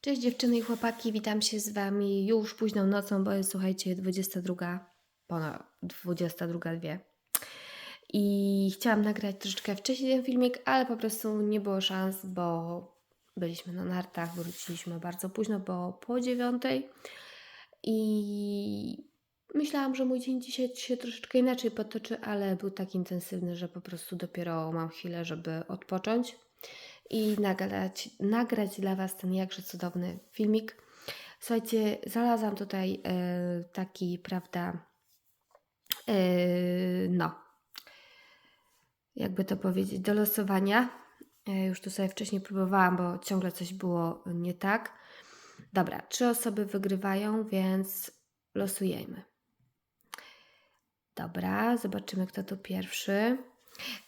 Cześć dziewczyny i chłopaki, witam się z Wami już późną nocą, bo jest słuchajcie 22, ponad 22.02 i chciałam nagrać troszeczkę wcześniej ten filmik, ale po prostu nie było szans, bo byliśmy na nartach, wróciliśmy bardzo późno, bo po dziewiątej. I myślałam, że mój dzień dzisiaj się troszeczkę inaczej potoczy, ale był tak intensywny, że po prostu dopiero mam chwilę, żeby odpocząć i nagrać, nagrać dla Was ten jakże cudowny filmik. Słuchajcie, znalazłam tutaj e, taki, prawda, e, no, jakby to powiedzieć, do losowania. E, już tu sobie wcześniej próbowałam, bo ciągle coś było nie tak. Dobra, trzy osoby wygrywają, więc losujemy. Dobra, zobaczymy, kto tu pierwszy.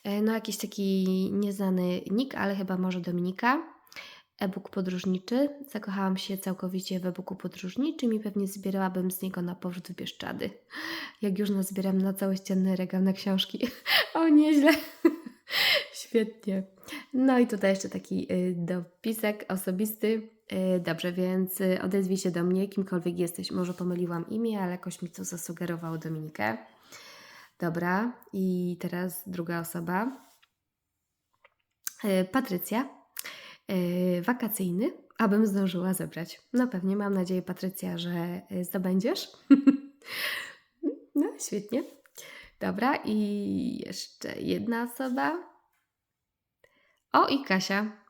E, No, jakiś taki nieznany nick, ale chyba może Dominika. E-book podróżniczy. Zakochałam się całkowicie w e-booku podróżniczym i pewnie zbierałabym z niego na powrót w Bieszczady. Jak już nazbieram na całościenny regał na książki. O, nieźle. Świetnie. No i tutaj jeszcze taki y, dopisek osobisty. Y, Dobrze, więc y, odezwij się do mnie, kimkolwiek jesteś. Może pomyliłam imię, ale jakoś mi to zasugerowało Dominikę. Dobra, i teraz druga osoba. E, Patrycja. E, Wakacyjny, abym zdążyła zebrać. No pewnie, mam nadzieję, Patrycja, że e, zdobędziesz. No, świetnie. Dobra, i jeszcze jedna osoba. O, i Kasia.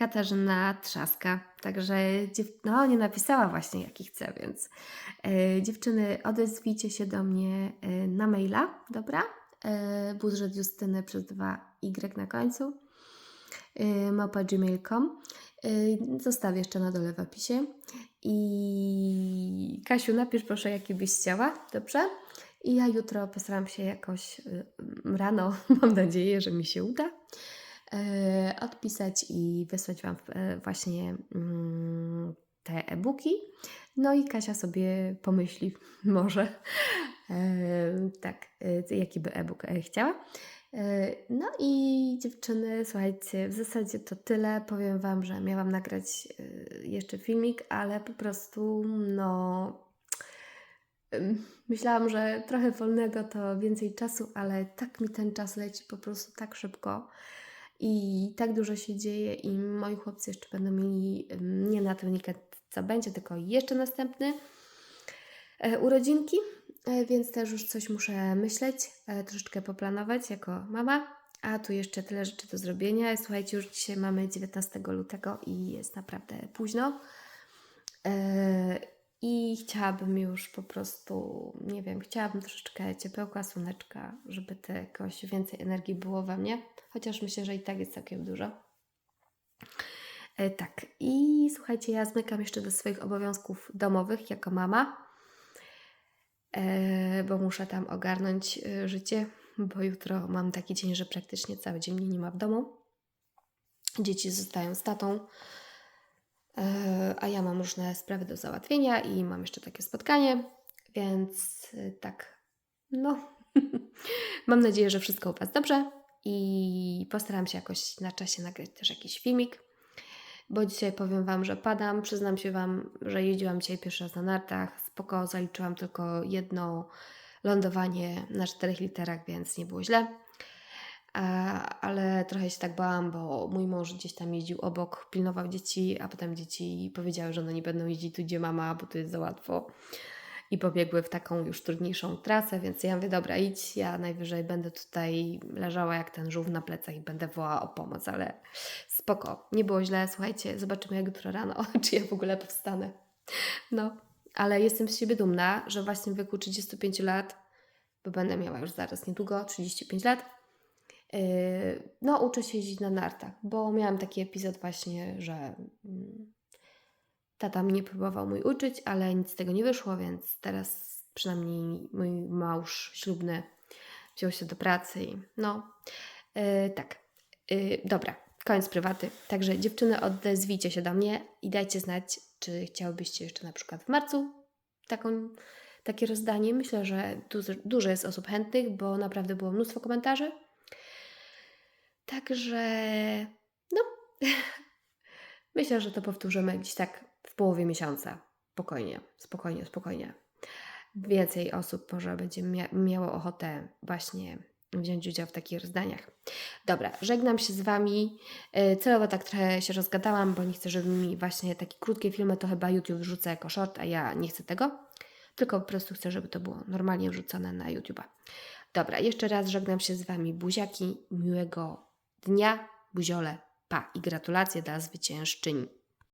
Katarzyna Trzaska. Także no, nie napisała właśnie jaki chce, więc e, dziewczyny, odezwijcie się do mnie e, na maila, dobra? E, budżet Justyny przez 2y na końcu e, małpa gmail.com Zostawię jeszcze na dole w opisie. I Kasiu, napisz proszę, jaki byś chciała, dobrze? I ja jutro postaram się jakoś rano, mam nadzieję, że mi się uda, odpisać i wysłać Wam e, właśnie mm, te e-booki. No i Kasia sobie pomyśli może, e, tak, e, jaki by e-book e, chciała. E, No i dziewczyny, słuchajcie, w zasadzie to tyle. Powiem Wam, że miałam nagrać e, jeszcze filmik, ale po prostu, no. Myślałam, że trochę wolnego to więcej czasu, ale tak mi ten czas leci po prostu tak szybko i tak dużo się dzieje i moi chłopcy jeszcze będą mieli nie na ten weekend, co będzie, tylko jeszcze następny e, urodzinki, e, więc też już coś muszę myśleć, e, troszeczkę poplanować jako mama. A tu jeszcze tyle rzeczy do zrobienia. Słuchajcie, już dzisiaj mamy 19 lutego i jest naprawdę późno. I chciałabym już po prostu, nie wiem, chciałabym troszeczkę ciepełka, słoneczka, żeby te jakoś więcej energii było we mnie. Chociaż myślę, że i tak jest całkiem dużo. E, tak, i słuchajcie, ja zmykam jeszcze do swoich obowiązków domowych jako mama, e, bo muszę tam ogarnąć e, życie, bo jutro mam taki dzień, że praktycznie cały dzień mnie nie ma w domu. Dzieci zostają z tatą, a ja mam różne sprawy do załatwienia i mam jeszcze takie spotkanie, więc e, tak, no, mam nadzieję, że wszystko u Was dobrze i postaram się jakoś na czasie nagrać też jakiś filmik bo dzisiaj powiem Wam, że padam. Przyznam się Wam, że jeździłam dzisiaj pierwszy raz na nartach. Spoko, zaliczyłam tylko jedno lądowanie na czterech literach, więc nie było źle. Ale trochę się tak bałam, bo mój mąż gdzieś tam jeździł obok, pilnował dzieci, a potem dzieci powiedziały, że one nie będą jeździć tu, gdzie mama, bo tu jest za łatwo. I pobiegły w taką już trudniejszą trasę, więc ja mówię, dobra, idź, ja najwyżej będę tutaj leżała jak ten żółw na plecach i będę wołała o pomoc, ale spoko, nie było źle, słuchajcie, zobaczymy jak jutro rano, czy ja w ogóle powstanę. No, ale jestem z siebie dumna, że właśnie w wieku 35 lat, bo będę miała już zaraz niedługo 35 lat, no uczę się jeździć na nartach, bo miałam taki epizod właśnie, że mm, tata mnie próbował mój uczyć, ale nic z tego nie wyszło, więc teraz przynajmniej mój mąż ślubny wziął się do pracy i no, yy, tak, yy, dobra, koniec prywaty. Także dziewczyny, odezwijcie się do mnie i dajcie znać, czy chciałybyście jeszcze na przykład w marcu taką, takie rozdanie. Myślę, że dużo jest osób chętnych, bo naprawdę było mnóstwo komentarzy. Także no, myślę, że to powtórzymy gdzieś tak w połowie miesiąca. Spokojnie, spokojnie, spokojnie. Więcej osób może będzie mia- miało ochotę właśnie wziąć udział w takich rozdaniach. Dobra, żegnam się z Wami. Yy, Celowo tak trochę się rozgadałam, bo nie chcę, żeby mi właśnie takie krótkie filmy to chyba YouTube wrzuca jako short, a ja nie chcę tego. Tylko po prostu chcę, żeby to było normalnie wrzucone na YouTube'a. Dobra, jeszcze raz żegnam się z Wami. Buziaki, miłego dnia, buziole, pa i gratulacje dla zwyciężczyni.